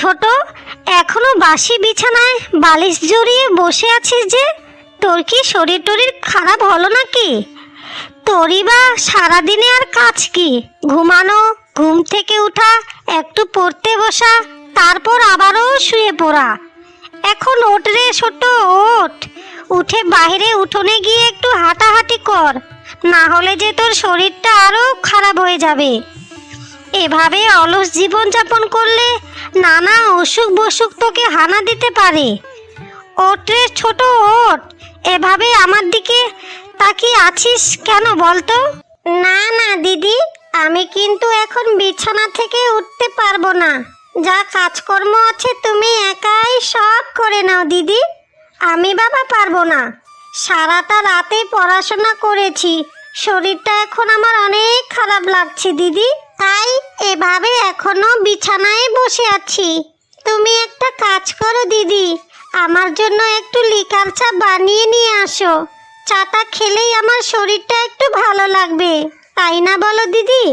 ছোট, এখনও বাসি বিছানায় বালিশ জড়িয়ে বসে আছিস যে, তোর কি শরীর টরীর খারাপ হলো নাকি? তোরই বা সারাদিনে আর কাজ কি? ঘুমানো, ঘুম থেকে উঠা, একটু পড়তে বসা, তারপর আবারও শুয়ে পড়া। এখন ওঠ রে ছোট, ওঠ। উঠে বাইরে উঠোনে গিয়ে একটু হাঁটাহাঁটি কর, না হলে যে তোর শরীরটা আরও খারাপ হয়ে যাবে। এভাবে অলস জীবনযাপন করলে নানা অসুখ বসুখ তোকে হানা দিতে পারে। ওঠ রে ছোট ওঠ এভাবে আমার দিকে তাকিয়ে আছিস কেন বলতো? না না, দিদি, আমি কিন্তু এখন বিছানা থেকে উঠতে পারব না। যা কাজকর্ম আছে তুমি একাই সব করে নাও, দিদি। আমি বাবা পারব না। সারাটা রাতে পড়াশোনা করেছি। শরীরটা এখন আমার অনেক খারাপ লাগছে, দিদি। তাই এভাবে এখনও বিছানায় বসে আছি। তুমি একটা কাজ করো, দিদি। আমার জন্য একটু লিকার চা বানিয়ে নিয়ে আসো। চাটা খেলেই আমার শরীরটা একটু ভালো লাগবে। তাই না বলো, দিদি?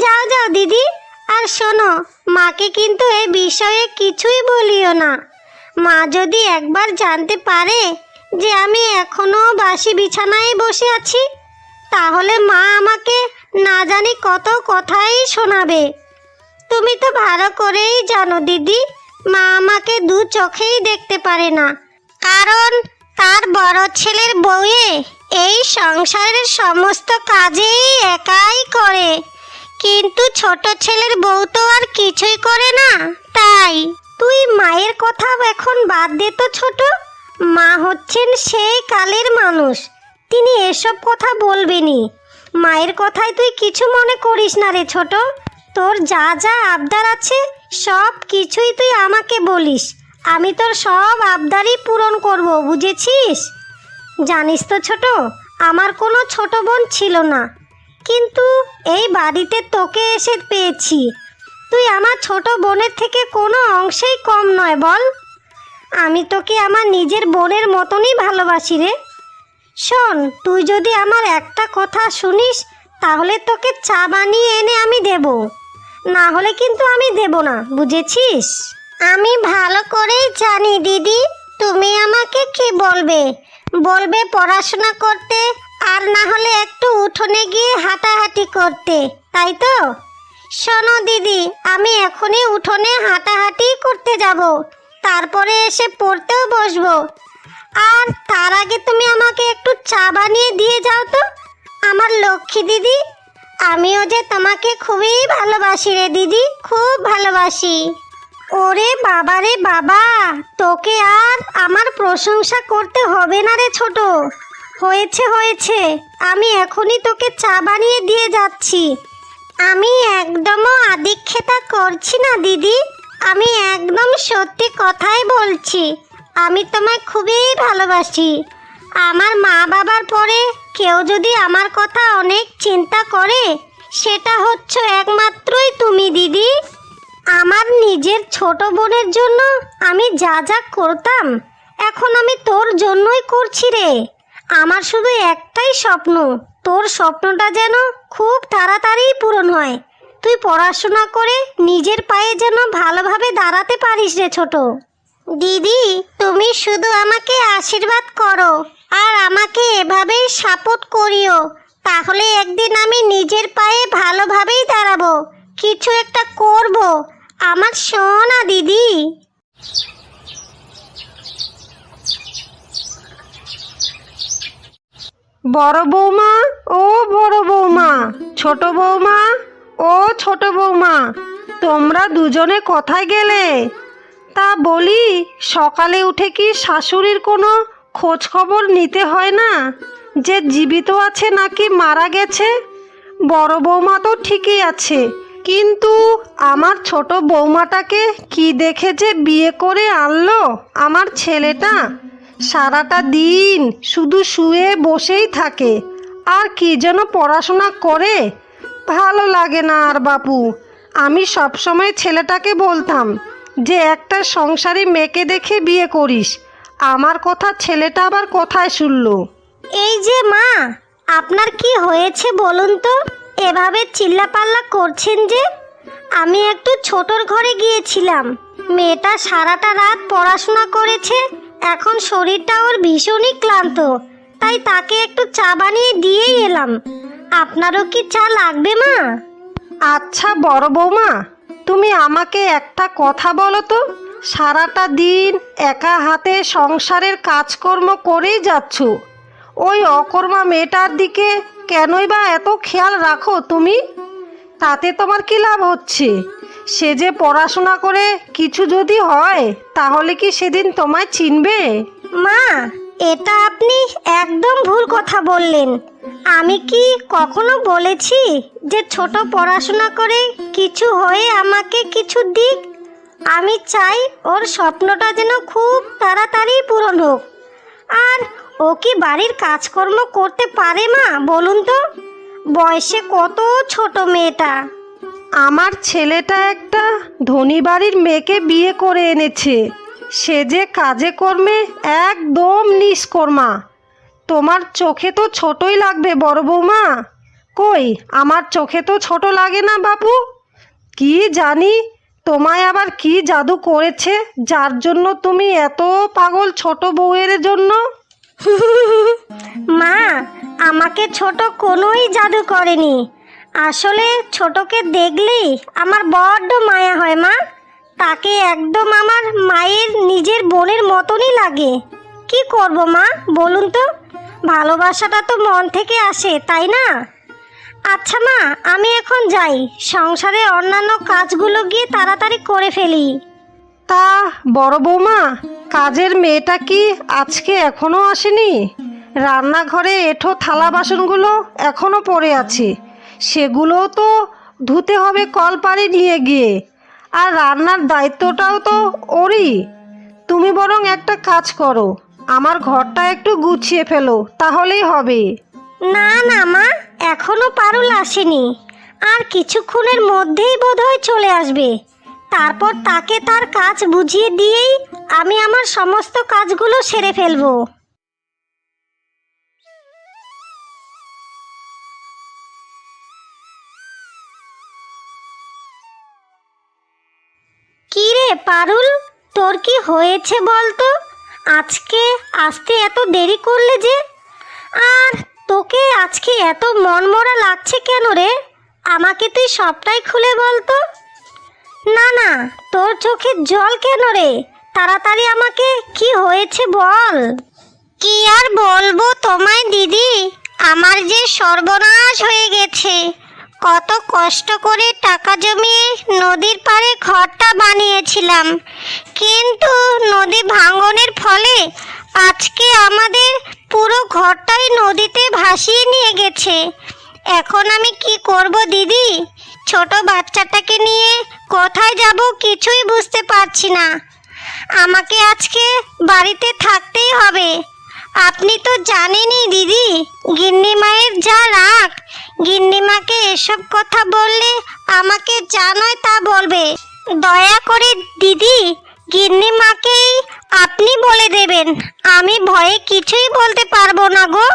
যাও যাও, দিদি। আর শোনো, মাকে কিন্তু এ বিষয়ে কিছুই বলিও না। মা যদি একবার জানতে পারে যে আমি এখনও বাসি বিছানায় বসে আছি, তাহলে মা আমাকে না জানি কত কথাই শোনাবে। তুমি তো ভালো করেই জানো, দিদি। মা আমাকে দু চোখেই দেখতে পারে না। কারণ তার বড় ছেলের বউয়ে এই সংসারের সমস্ত কাজেই একাই করে। কিন্তু ছোট ছেলের বউ তো আর কিছুই করে না, তাই। তুই মায়ের কথা এখন বাদ দে তো ছোট। মা হচ্ছেন সেই কালের মানুষ। তিনি এসব কথা বলবেনি মায়ের কথায় তুই কিছু মনে করিস না রে ছোট। তোর যা যা আবদার আছে, সব কিছুই তুই আমাকে বলিস। আমি তোর সব আবদারই পূরণ করব, বুঝেছিস? জানিস তো ছোট, আমার কোনো ছোট বোন ছিল না। কিন্তু এই বাড়িতে তোকে এসে পেয়েছি। তুই আমার ছোট বোনের থেকে কোনো অংশেই কম নয়, বল। আমি তোকে আমার নিজের বোনের মতনই ভালোবাসি রে। শোন, তুই যদি আমার একটা কথা শুনিস, তাহলে তোকে চা বানিয়ে এনে আমি দেব। না হলে কিন্তু আমি দেব না, বুঝেছিস? আমি ভালো করেই জানি, দিদি, তুমি আমাকে কি বলবে? বলবে পড়াশোনা করতে, আর না হলে একটু উঠোনে গিয়ে হাঁটাহাঁটি করতে, তাই তো? শোনো দিদি, আমি এখনই উঠোনে হাঁটাহাঁটি করতে যাব। তারপরে এসে পড়তেও বসবো। আর তার আগে তুমি আমাকে একটু চা বানিয়ে দিয়ে যাও তো। আমার লক্ষ্মী দিদি, আমিও যে তোমাকে খুবই ভালোবাসি রে দিদি, খুব ভালোবাসি। ওরে বাবা রে বাবা, তোকে আর আমার প্রশংসা করতে হবে না রে ছোট। হয়েছে হয়েছে, আমি এখনই তোকে চা বানিয়ে দিয়ে যাচ্ছি। আমি একদমও আদিক্ষেতা করছি না দিদি, আমি একদম সত্যি কথাই বলছি। আমি তোমায় খুবই ভালোবাসি। আমার মা বাবার পরে কেউ যদি আমার কথা অনেক চিন্তা করে, সেটা হচ্ছে একমাত্রই তুমি, দিদি। আমার নিজের ছোট বোনের জন্য আমি যা যা করতাম, এখন আমি তোর জন্যই করছি রে। আমার শুধু একটাই স্বপ্ন, তোর স্বপ্নটা যেন খুব তাড়াতাড়ি পূরণ হয়। তুই পড়াশোনা করে নিজের পায়ে যেন ভালোভাবে দাঁড়াতে পারিস রে ছোট। দিদি, তুমি শুধু আমাকে আশীর্বাদ করো আর আমাকে এভাবেই সাপোর্ট করিও। তাহলে একদিন আমি নিজের পায়ে ভালোভাবেই দাঁড়াবো। কিছু একটা করব। আমার সোনা দিদি। বড় বৌমা, ও বড় বৌমা, ছোট বৌমা, ও ছোট বৌমা, তোমরা দুজনে কোথায় গেলে? তা বলি, সকালে উঠে কি শাশুড়ির কোনো খোঁজ খবর নিতে হয় না? যে জীবিত আছে নাকি মারা গেছে? বড় বৌমা তো ঠিকই আছে, কিন্তু আমার ছোট বৌমাটাকে কি দেখে যে বিয়ে করে আনলো আমার ছেলেটা? সারাটা দিন শুধু শুয়ে বসেই থাকে, আর কি যেন পড়াশোনা করে? ভালো লাগে না আর বাপু, আমি সবসময় ছেলেটাকে বলতাম যে একটা সংসারী মেয়েকে দেখে বিয়ে করিস। আমার কথা ছেলেটা আবার কোথায় শুনল? এই যে মা আপনার কি হয়েছে বলুন তো? এভাবে চিল্লাপাল্লা করছেন যে? আমি একটু ছোটর ঘরে গিয়েছিলাম। মেয়েটা সারাটা রাত পড়াশোনা করেছে এখন শরীরটা ওর ভীষণই ক্লান্ত। তাই তাকে একটু চা বানিয়ে দিয়েই এলাম। আপনারও কি চা লাগবে মা? আচ্ছা বড় বৌমা তুমি আমাকে একটা কথা বলো তো। সারাটা দিন একা হাতে সংসারের কাজকর্ম করেই যাচ্ছ। ওই অকর্মা মেয়েটার দিকে কেনই বা এত খেয়াল রাখো তুমি? তাতে তোমার কি লাভ হচ্ছে? সে যে পড়াশোনা করে কিছু যদি হয়, তাহলে কি সেদিন তোমায় চিনবে? মা এটা আপনি একদম ভুল কথা বললেন। আমি কি কখনো বলেছি যে ছোট পড়াশোনা করে কিছু হয়ে আমাকে কিছু দিক? আমি চাই ওর স্বপ্নটা যেন খুব তাড়াতাড়ি পূরণ হোক। আর ও কি বাড়ির কাজকর্ম করতে পারে মা, বলুন তো? বয়সে কত ছোট মেয়েটা? আমার ছেলেটা একটা ধনী বাড়ির মেয়েকে বিয়ে করে এনেছে। সে যে কাজে কর্মে একদম নিষ্কর্মা। তোমার চোখে তো ছোটই লাগবে বড় বৌমা। কই, আমার চোখে তো ছোট লাগে না বাবু কি জানি, তোমায় আবার কি জাদু করেছে যার জন্য তুমি এত পাগল ছোট বউয়ের জন্য? মা, আমাকে ছোট কোনোই জাদু করেনি। আসলে ছোটকে দেখলেই আমার বড্ড মায়া হয় মা। তাকে একদম আমার মায়ের নিজের বোনের মতনই লাগে। কি করব মা, বলুন তো? ভালোবাসাটা তো মন থেকে আসে, তাই না? আচ্ছা মা, আমি এখন যাই। সংসারে অন্যান্য কাজগুলো গিয়ে তাড়াতাড়ি করে ফেলি। তা, বড় বৌমা, কাজের মেয়েটা কি আজকে এখনও আসেনি? রান্নাঘরে এঠো থালা বাসনগুলো এখনও পড়ে আছে। সেগুলোও তো ধুতে হবে কল পাড়ি নিয়ে গিয়ে। আর রান্নার দায়িত্বটাও তো ওরই। তুমি বরং একটা কাজ করো, আমার ঘরটা একটু গুছিয়ে ফেলো, তাহলেই হবে। না না, মা, এখনও পারুল আসেনি। আর কিছুক্ষণের মধ্যেই বোধহয় চলে আসবে। তারপর তাকে তার কাজ বুঝিয়ে দিয়েই আমি আমার সমস্ত কাজগুলো সেরে ফেলব। পারুল, তোর কি হয়েছে বলতো? আজকে, আসতে এত দেরি করলে যে? আর তোকে আজকে এত মনমরা লাগছে কেন রে? আমাকে তুই সবটাই খুলে বলতো? না না, তোর চোখে জল কেন রে? তাড়াতাড়ি আমাকে কি হয়েছে বল? কি আর বলব তোমায় দিদি? আমার যে সর্বনাশ হয়ে গেছে। কত কষ্ট করে টাকা জমিয়ে নদীর পাড়ে ঘরটা বানিয়েছিলাম। কিন্তু নদী ভাঙনের ফলে আজকে আমাদের পুরো ঘরটাই নদীতে ভাসিয়ে নিয়ে গেছে। এখন আমি কি করব দিদি? ছোট বাচ্চাটাকে নিয়ে কোথায় যাব কিছুই বুঝতে পারছি না। আমাকে আজকে বাড়িতে থাকতেই হবে। আপনি তো জানেনই দিদি, গিন্নি মায়ের যা রাগ। গিন্নিমাকে এসব কথা বললে আমাকে যা নয় তা বলবে। দয়া করে দিদি গিন্নিমাকেই আপনি বলে দেবেন। আমি ভয়ে কিছুই বলতে পারব না গো।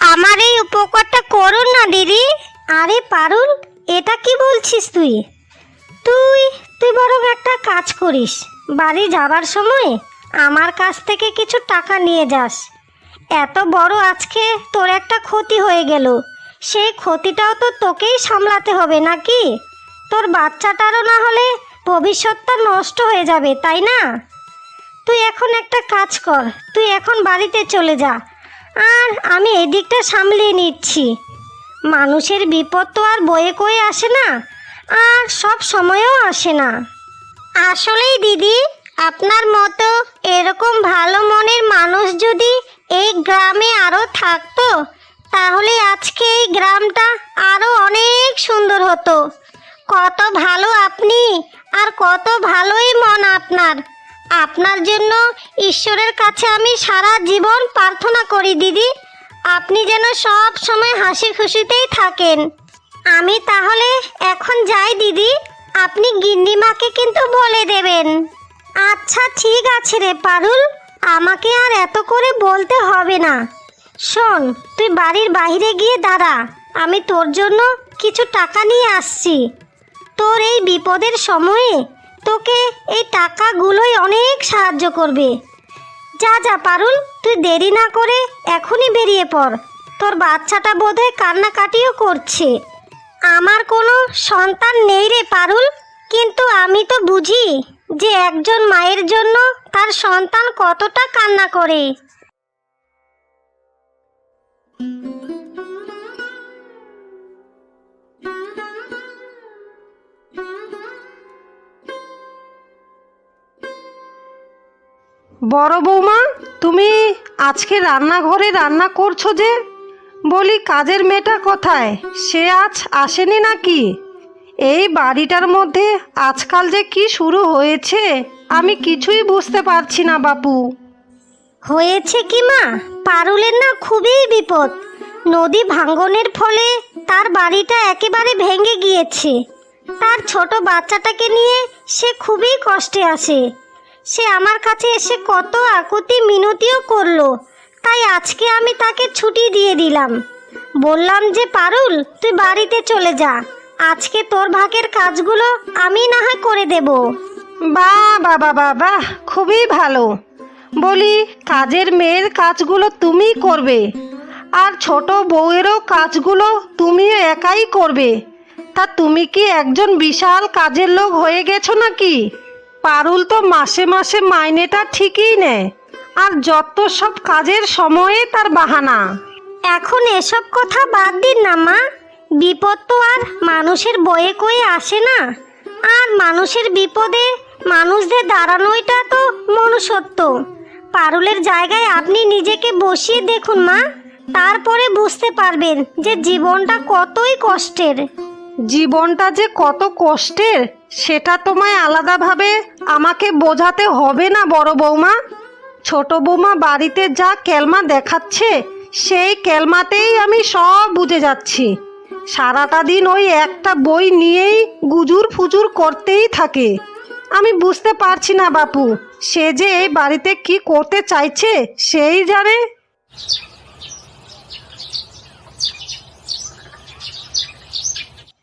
আমার এই উপকারটা করুন না দিদি। আরে পারুল, এটা কি বলছিস তুই? তুই তুই বরং একটা কাজ করিস। বাড়ি যাবার সময় আমার কাছ থেকে কিছু টাকা নিয়ে যাস। এত বড় আজকে তোর একটা ক্ষতি হয়ে গেল। সেই ক্ষতিটাও তো তোকেই সামলাতে হবে নাকি? তোর বাচ্চাটারও না হলে ভবিষ্যৎটা নষ্ট হয়ে যাবে, তাই না? তুই এখন একটা কাজ কর, তুই এখন বাড়িতে চলে যা। আর আমি এদিকটা সামলিয়ে নিচ্ছি। মানুষের বিপদ তো আর বয়ে কয়ে আসে না, আর সব সময়েও আসে না। আসলেই দিদি আপনার মতো এরকম ভালো মনের মানুষ যদি এই গ্রামে আরও থাকতো, তাহলে আজকে এই গ্রামটা আরও অনেক সুন্দর হতো। কত ভালো আপনি আর কত ভালোই মন আপনার। আপনার জন্য ঈশ্বরের কাছে আমি সারা জীবন প্রার্থনা করি, দিদি। আপনি যেন সব সময় হাসি খুশিতেই থাকেন। আমি তাহলে এখন যাই, দিদি। আপনি গিন্নিমাকে কিন্তু বলে দেবেন। আচ্ছা ঠিক আছে রে পারুল। আমাকে আর এত করে বলতে হবে না। শোন, তুই বাড়ির বাইরে গিয়ে দাঁড়া। আমি তোর জন্য কিছু টাকা নিয়ে আসছি। তোর এই বিপদের সময়ে তোকে এই টাকাগুলোই অনেক সাহায্য করবে। যা যা পারুল, তুই দেরি না করে এখনই বেরিয়ে পড়। তোর বাচ্চাটা বোধহয় কান্নাকাটিও করছে। আমার কোনো সন্তান নেই রে পারুল, কিন্তু আমি তো বুঝি। যে একজন মায়ের জন্য তার সন্তান কতটা কান্না করে। বড় বৌমা, তুমি আজকে রান্নাঘরে রান্না করছ যে? বলি, কাজের মেয়েটা কোথায়? সে আজ আসেনি নাকি? এই বাড়িটার মধ্যে আজকাল যে কি শুরু হয়েছে, আমি কিছুই বুঝতে পারছি না, বাপু। হয়েছে কি, মা? পারুলের না খুবই বিপদ। নদী ভাঙ্গনের ফলে তার বাড়িটা একেবারে ভেঙে গিয়েছে। তার ছোট বাচ্চাটাকে নিয়ে সে খুবই কষ্টে আছে। সে আমার কাছে এসে কত আকুতি মিনতিও করল, তাই আজকে আমি তাকে ছুটি দিয়ে দিলাম। বললাম যে, পারুল, তুই বাড়িতে চলে যা। আজকে তোর ভাগের কাজগুলো আমি না হয় করে দেবো। বা বাবা বাবা খুবই ভালো। বলি কাজের মেয়ের কাজগুলো তুমিই করবে। আর ছোট বউয়েরও কাজগুলো তুমিও একাই করবে। তা তুমি কি একজন বিশাল কাজের লোক হয়ে গেছো নাকি? পারুল তো মাসে মাসে মাইনেটা ঠিকই নেয়। আর যত সব কাজের সময়ে তার বাহানা। এখন এসব কথা বাদ দিন না মা। বিপদ তো আর মানুষের বয়ে কয়ে আসে না। আর মানুষের বিপদে মানুষদের দাঁড়ানোইটা তো মনুষ্যত্ব। পারুলের জায়গায় আপনি নিজেকে বসিয়ে দেখুন মা, তারপরে বুঝতে পারবেন যে জীবনটা কতই কষ্টের। জীবনটা যে কত কষ্টের, সেটা তোমায় আলাদাভাবে আমাকে বোঝাতে হবে না বড় বৌমা। ছোট বৌমা বাড়িতে যা কেলমা দেখাচ্ছে, সেই কেলমাতেই আমি সব বুঝে যাচ্ছি। সারাটা দিন ওই একটা বই নিয়েই গুজুর ফুজুর করতেই থাকে। আমি বুঝতে পারছি না বাপু, সে যে এই বাড়িতে কি করতে চাইছে সেই জানে।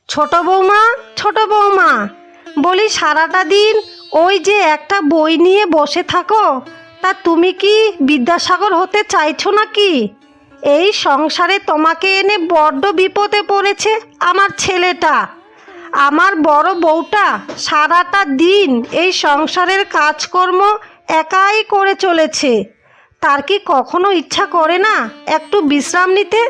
ছোট বৌমা ছোট বৌমা, বলি সারাটা দিন ওই যে একটা বই নিয়ে বসে থাকো, তা তুমি কি বিদ্যাসাগর হতে চাইছো নাকি? এই সংসারে তোমাকে এনে বড্ড বিপদে পড়েছে আমার ছেলেটা। আমার বড় বউটা সারাটা দিন এই সংসারের কাজকর্ম একাই করে চলেছে। তার কি কখনো ইচ্ছা করে না একটু বিশ্রাম নিতে?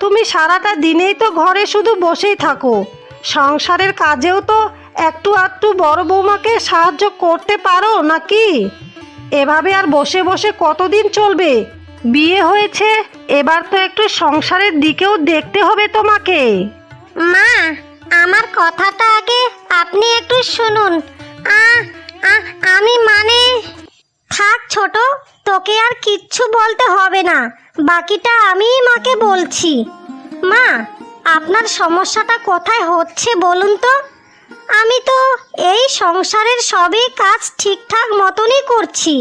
তুমি সারাটা দিনেই তো ঘরে শুধু বসেই থাকো। সংসারের কাজেও তো একটু আধটু বড় বৌমাকে সাহায্য করতে পারো নাকি? এভাবে আর বসে বসে কতদিন চলবে? বিয়ে হয়েছে, এবার তো একটু সংসারের দিকেও দেখতে হবে তোমাকে। মা, আমার কথাটা আগে আপনি একটু শুনুন। আ আমি মানে থাক ছোট, তোকে আর কিচ্ছু বলতে হবে না, বাকিটা আমিই মাকে বলছি। মা, আপনার সমস্যাটা কোথায় হচ্ছে বলুন তো? আমি তো এই সংসারের সবই কাজ ঠিকঠাক মতনই করছি।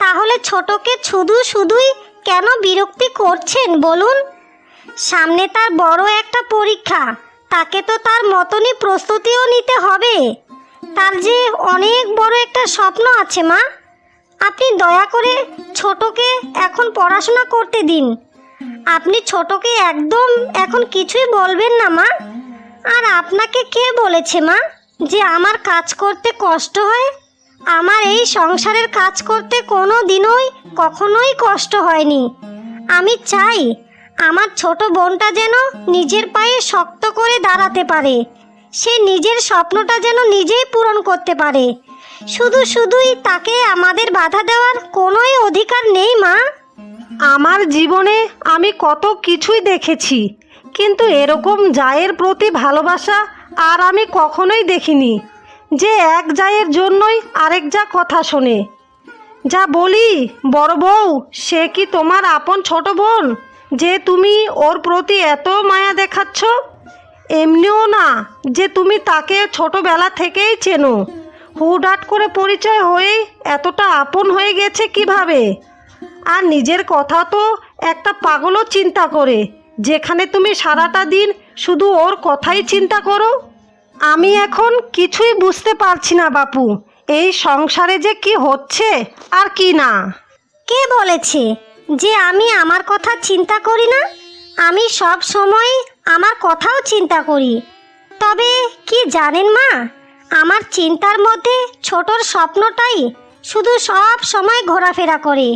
তাহলে ছোটকে শুধু শুধুই কেন বিরক্তি করছেন বলুন? সামনে তার বড় একটা পরীক্ষা, তাকে তো তার মতনই প্রস্তুতিও নিতে হবে। তার যে অনেক বড় একটা স্বপ্ন আছে, মা। আপনি দয়া করে ছোটকে এখন পড়াশোনা করতে দিন। আপনি ছোটকে একদম এখন কিছুই বলবেন না, মা। আর আপনাকে কে বলেছে, মা, যে আমার কাজ করতে কষ্ট হয়? আমার এই সংসারের কাজ করতে কোনো দিনই কখনোই কষ্ট হয়নি। আমি চাই আমার ছোট বোনটা যেন নিজের পায়ে শক্ত করে দাঁড়াতে পারে। সে নিজের স্বপ্নটা যেন নিজেই পূরণ করতে পারে। শুধু শুধুই তাকে আমাদের বাধা দেওয়ার কোনোই অধিকার নেই, মা। আমার জীবনে আমি কত কিছুই দেখেছি, কিন্তু এরকম জায়ের প্রতি ভালোবাসা আর আমি কখনোই দেখিনি। যে এক জায়ের জন্যই আরেক যা কথা শোনে। যা বলি, বড় বউ, সে কি তোমার আপন ছোট বোন, যে তুমি ওর প্রতি এত মায়া দেখাচ্ছ? এমনিও না যে তুমি তাকে ছোটবেলা থেকেই চেনো। হুডাট করে পরিচয় হয়ে এতটা আপন হয়ে গেছে কীভাবে? আর নিজের কথা তো একটা পাগলও চিন্তা করে, যেখানে তুমি সারাটা দিন শুধু ওর কথাই চিন্তা করো। আমি এখন কিছুই বুঝতে পারছি না, বাপু। এই সংসারে যে কি হচ্ছে আর কি না। কে বলেছে যে আমি আমার কথা চিন্তা করি না? আমি সব সময় আমার কথাও চিন্তা করি। তবে কি জানেন মা, আমার চিন্তার মধ্যে ছোটর স্বপ্নটাই শুধু সব সময় ঘোরাফেরা করে।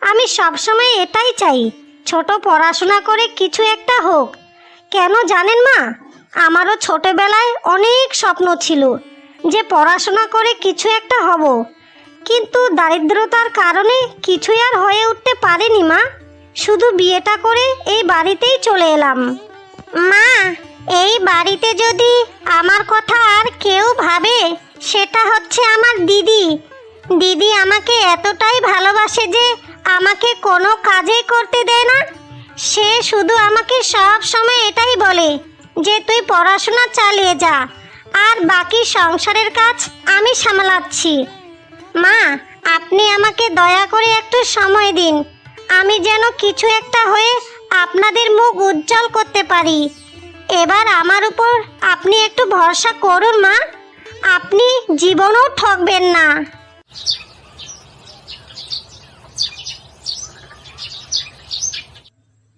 আমি সব সময় এটাই চাই, ছোট পড়াশোনা করে কিছু একটা হোক। কেন জানেন মা আমারও ছোটবেলায় অনেক স্বপ্ন ছিল যে পড়াশোনা করে কিছু একটা হব। কিন্তু দারিদ্রতার কারণে কিছুই আর হয়ে উঠতে পারেনি মা। শুধু বিয়েটা করে এই বাড়িতেই চলে এলাম। মা, এই বাড়িতে যদি আমার কথা আর কেউ ভাবে, সেটা হচ্ছে আমার দিদি। দিদি আমাকে এতটাই ভালোবাসে যে আমাকে কোনো কাজেই করতে দেয় না। সে শুধু আমাকে সব সময় এটাই বলে যে তুই পড়াশোনা চালিয়ে যা, আর বাকি সংসারের কাজ আমি সামলাচ্ছি। মা, আপনি আমাকে দয়া করে একটু সময় দিন। আমি যেন কিছু একটা হয়ে আপনাদের মুখ উজ্জ্বল করতে পারি। এবার আমার উপর আপনি একটু ভরসা করুন, মা। আপনি জীবনও ঠকবেন না।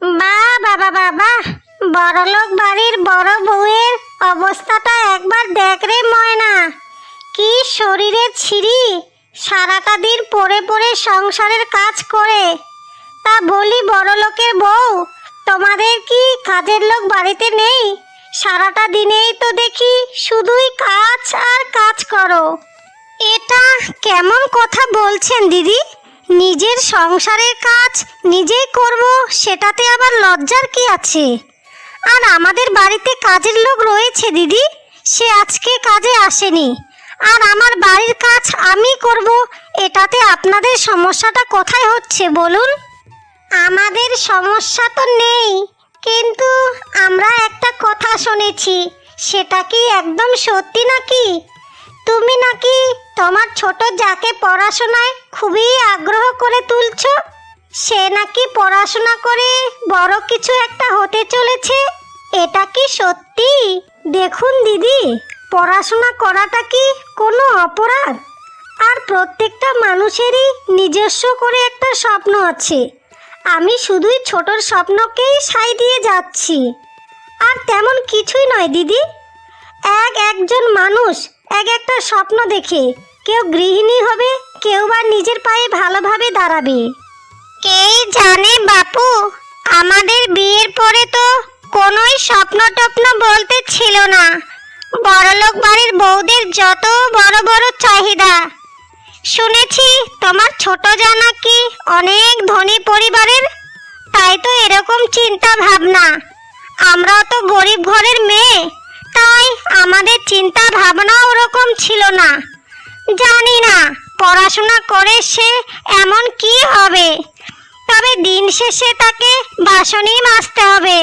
বা বাবা বাবা বড়লোক বাড়ির বড় বউয়ের অবস্থাটা একবার দেখ রে ময়না। কি শরীরে ছিঁড়ি, সারাটা দিন পড়ে পড়ে সংসারের কাজ করে। তা বলি বড় লোকের বউ, তোমাদের কি কাজের লোক বাড়িতে নেই? সারাটা দিনেই তো দেখি শুধুই কাজ আর কাজ করো। এটা কেমন কথা বলছেন দিদি? নিজের সংসারের কাজ নিজেই করব, সেটাতে আবার লজ্জার কি আছে? আর আমাদের বাড়িতে কাজের লোক রয়েছে, দিদি। সে আজকে কাজে আসেনি। আর আমার বাড়ির কাজ আমি করব, এটাতে আপনাদের সমস্যাটা কোথায় হচ্ছে বলুন? আমাদের সমস্যা তো নেই, কিন্তু আমরা একটা কথা শুনেছি, সেটা কি একদম সত্যি নাকি? তুমি নাকি তোমার ছোট যাকে পড়াশোনায় খুবই আগ্রহ করে তুলছো? সে নাকি পড়াশোনা করে বড় কিছু একটা হতে চলেছে? এটা কি সত্যি? দেখুন দিদি, পড়াশোনা করাটা কি কোনো অপরাধ? আর প্রত্যেকটা মানুষেরই নিজস্ব করে একটা স্বপ্ন আছে। আমি শুধুই ছোটর স্বপ্নকেই সাই দিয়ে যাচ্ছি। আর তেমন কিছুই নয় দিদি। এক একজন মানুষ এক একটা স্বপ্ন দেখে, কেউ গৃহিণী হবে, কেউ বা নিজের পায়ে ভালোভাবে দাঁড়াবে। কেই জানে বাপু? আমাদের বিয়ের পরে তো কোনোই স্বপ্ন টপ্ন বলতে ছিল না। বড়লোক বাড়ির বউদের যত বড় বড় চাহিদা। শুনেছি তোমার ছোট যা নাকি অনেক ধনী পরিবারের? তাই তো এরকম চিন্তা ভাবনা। আমরাও তো গরিব ঘরের মেয়ে, তাই আমাদের চিন্তা ভাবনা ওরকম ছিল না। জানি না, পড়াশোনা করে সে এমন কি হবে? তবে দিন শেষে তাকে বাসনই মাজতে হবে।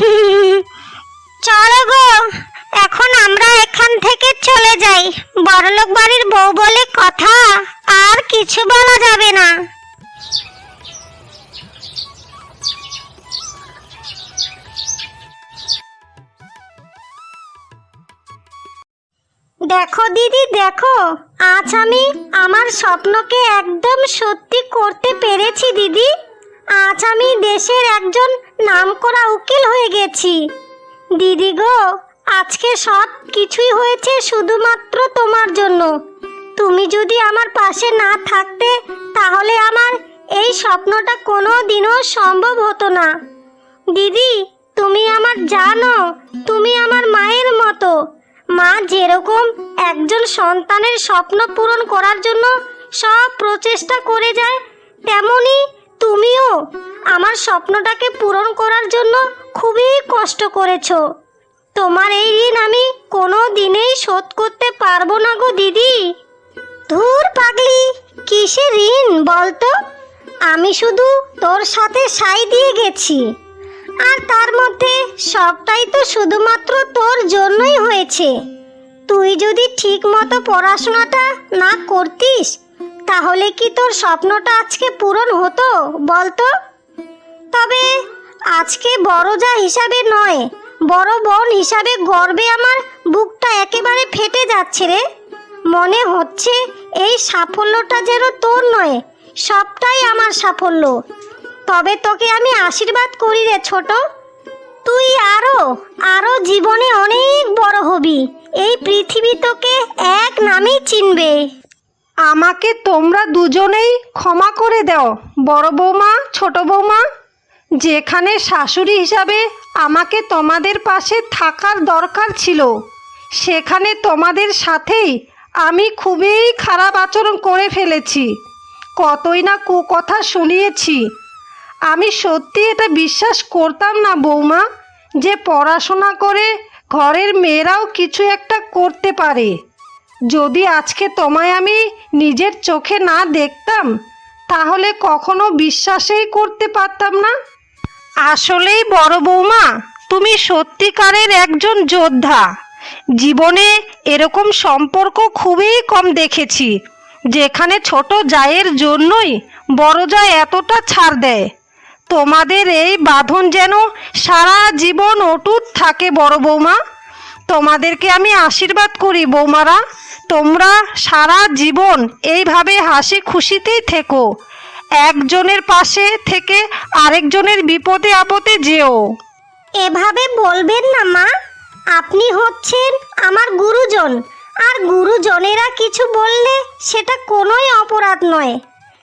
চলো গো, এখন আমরা এখান থেকে চলে যাই। বড়লোক বাড়ির বউ বলে কথা আর কিছু বলা যাবে না। দেখো দিদি, দেখো। আজ আমি আমার স্বপ্নকে একদম সত্যি করতে পেরেছি, দিদি। আজ আমি দেশের একজন নামকরা উকিল হয়ে গেছি। দিদি গো, আজকে সব কিছুই হয়েছে শুধুমাত্র তোমার জন্য। তুমি যদি আমার পাশে না থাকতে, তাহলে আমার এই স্বপ্নটা কোনো দিনও সম্ভব হতো না। দিদি, তুমি আমার জানো, তুমি আমার মায়ের মতো। মা যেরকম একজন সন্তানের স্বপ্ন পূরণ করার জন্য সব প্রচেষ্টা করে যায়, তেমনি তুমিও। আমার স্বপ্নটাকে পূরণ করার জন্য খুবই কষ্ট করেছ। তোমার এই ঋণ আমি কোনো দিনেই শোধ করতে পারব না গো দিদি। ধুর পাগলি কিসের ঋণ বলতো? আমি শুধু তোর সাথে সাই দিয়ে গেছি। আর তার মধ্যে সবটাই তো শুধুমাত্র তোর জন্যই হয়েছে। তুই যদি ঠিক মতো পড়াশোনাটা না করতিস, তাহলে কি তোর স্বপ্নটা আজকে পূরণ হতো বলতো? তবে আজকে বড় যা হিসাবে নয়, বড় বোন হিসাবে গর্বে আমার বুকটা একেবারে ফেটে যাচ্ছে রে। মনে হচ্ছে এই সাফল্যটা যেন তোর নয়, সবটাই আমার সাফল্য। তবে তোকে আমি আশীর্বাদ করি রে ছোট। তুই আরও আরও জীবনে অনেক বড় হবি। এই পৃথিবী তোকে এক নামেই চিনবে। আমাকে তোমরা দুজনেই ক্ষমা করে দাও, বড় বৌমা, ছোট বৌমা। যেখানে শাশুড়ি হিসাবে আমাকে তোমাদের পাশে থাকার দরকার ছিল, সেখানে তোমাদের সাথেই আমি খুবই খারাপ আচরণ করে ফেলেছি। কতই না কুকথা শুনিয়েছি আমি সত্যি এটা বিশ্বাস করতাম না বৌমা যে পড়াশোনা করে ঘরের মেয়েরাও কিছু একটা করতে পারে। যদি আজকে তোমায় আমি নিজের চোখে না দেখতাম, তাহলে কখনো বিশ্বাসেই করতে পারতাম না। আসলেই বড় বৌমা, তুমি সত্যিকারের একজন যোদ্ধা। জীবনে এরকম সম্পর্ক খুবই কম দেখেছি, যেখানে ছোট জায়ের জন্যই বড় জায় এতটা ছাড় দেয়। তোমাদের এই বাঁধন যেন সারা জীবন অটুট থাকে বড় বৌমা। তোমাদেরকে আমি আশীর্বাদ করি বৌমারা, তোমরা সারা জীবন এইভাবে হাসি খুশিতেই থেকো। একজনের পাশে থেকে আরেকজনের বিপদে আপদে যেও। এভাবে বলবেন না মা, আপনি হচ্ছেন আমার গুরুজন, আর গুরুজনেরা কিছু বললে সেটা কোনোই অপরাধ নয়।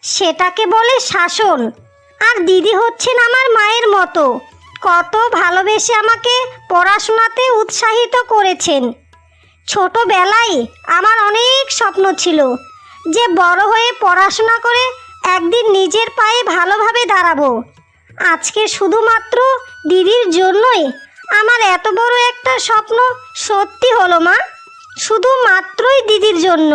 সেটাকে বলে শাসন। আর দিদি হচ্ছেন আমার মায়ের মতো। কত ভালোবেসে আমাকে পড়াশোনাতে উৎসাহিত করেছেন। ছোটবেলায় আমার অনেক স্বপ্ন ছিল যে বড় হয়ে পড়াশোনা করে একদিন নিজের পায়ে ভালোভাবে দাঁড়াবো। আজকে শুধুমাত্র দিদির জন্যই আমার এত বড় একটা স্বপ্ন সত্যি হলো মা। শুধুমাত্রই দিদির জন্য।